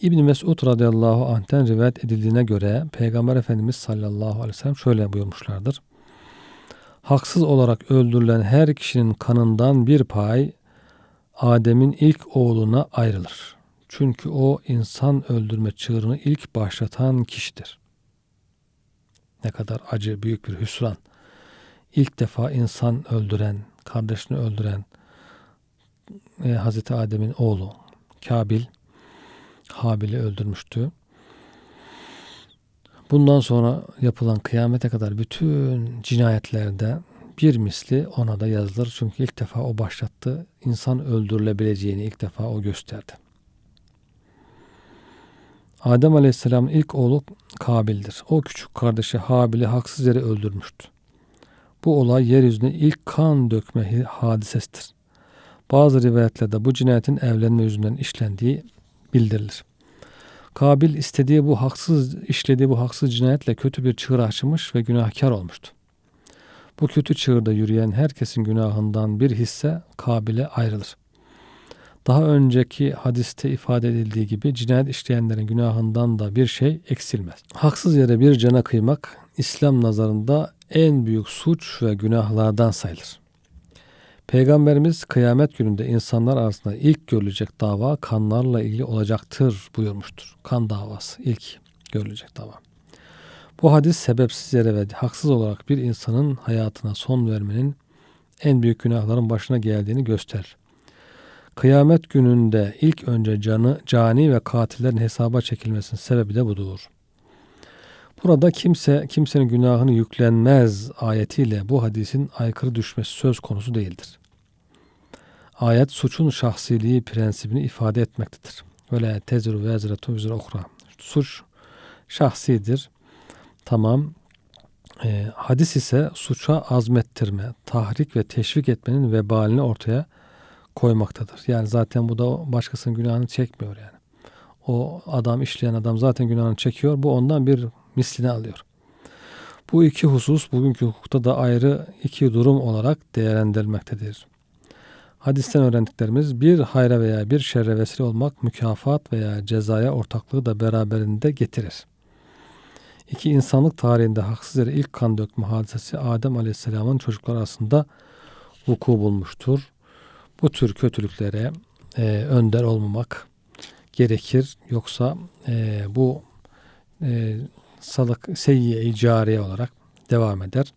İbn Mesud radıyallahu anh'ten rivayet edildiğine göre Peygamber Efendimiz sallallahu aleyhi ve sellem şöyle buyurmuşlardır. Haksız olarak öldürülen her kişinin kanından bir pay Adem'in ilk oğluna ayrılır. Çünkü o insan öldürme çığırını ilk başlatan kişidir. Ne kadar acı, büyük bir hüsran. İlk defa insan öldüren, kardeşini öldüren e, Hazreti Adem'in oğlu Kabil Habil'i öldürmüştü. Bundan sonra yapılan kıyamete kadar bütün cinayetlerde bir misli ona da yazılır. Çünkü ilk defa o başlattı. İnsan öldürülebileceğini ilk defa o gösterdi. Adem Aleyhisselam'ın ilk oğlu Kabil'dir. O küçük kardeşi Habil'i haksız yere öldürmüştü. Bu olay yeryüzüne ilk kan dökme hadisesidir. Bazı rivayetlerde bu cinayetin evlenme yüzünden işlendiği bildirilir. Kabil istediği bu haksız işlediği bu haksız cinayetle kötü bir çığır açmış ve günahkar olmuştu. Bu kötü çığırda yürüyen herkesin günahından bir hisse Kabil'e ayrılır. Daha önceki hadiste ifade edildiği gibi cinayet işleyenlerin günahından da bir şey eksilmez. Haksız yere bir cana kıymak İslam nazarında en büyük suç ve günahlardan sayılır. Peygamberimiz kıyamet gününde insanlar arasında ilk görülecek dava kanlarla ilgili olacaktır buyurmuştur. Kan davası ilk görülecek dava. Bu hadis sebepsiz yere ve haksız olarak bir insanın hayatına son vermenin en büyük günahların başına geldiğini gösterir. Kıyamet gününde ilk önce canı, cani ve katillerin hesaba çekilmesinin sebebi de budur. Burada kimse kimsenin günahını yüklenmez ayetiyle bu hadisin aykırı düşmesi söz konusu değildir. Ayet suçun şahsiliği prensibini ifade etmektedir. Öyle teziru ve ezretu vizre okra. Suç şahsidir. Tamam. E, hadis ise suça azmettirme, tahrik ve teşvik etmenin vebalini ortaya koymaktadır. Yani zaten bu da başkasının günahını çekmiyor yani. O adam işleyen adam zaten günahını çekiyor. Bu ondan bir mislini alıyor. Bu iki husus bugünkü hukukta da ayrı iki durum olarak değerlendirilmektedir. Hadisten öğrendiklerimiz bir hayra veya bir şerre vesile olmak mükafat veya cezaya ortaklığı da beraberinde getirir. İki insanlık tarihinde haksız yere ilk kan dökme hadisesi Adem Aleyhisselam'ın çocuklar arasında vuku bulmuştur. Bu tür kötülüklere e, önder olmamak gerekir. Yoksa e, bu e, salık seyyiye cariye olarak devam eder.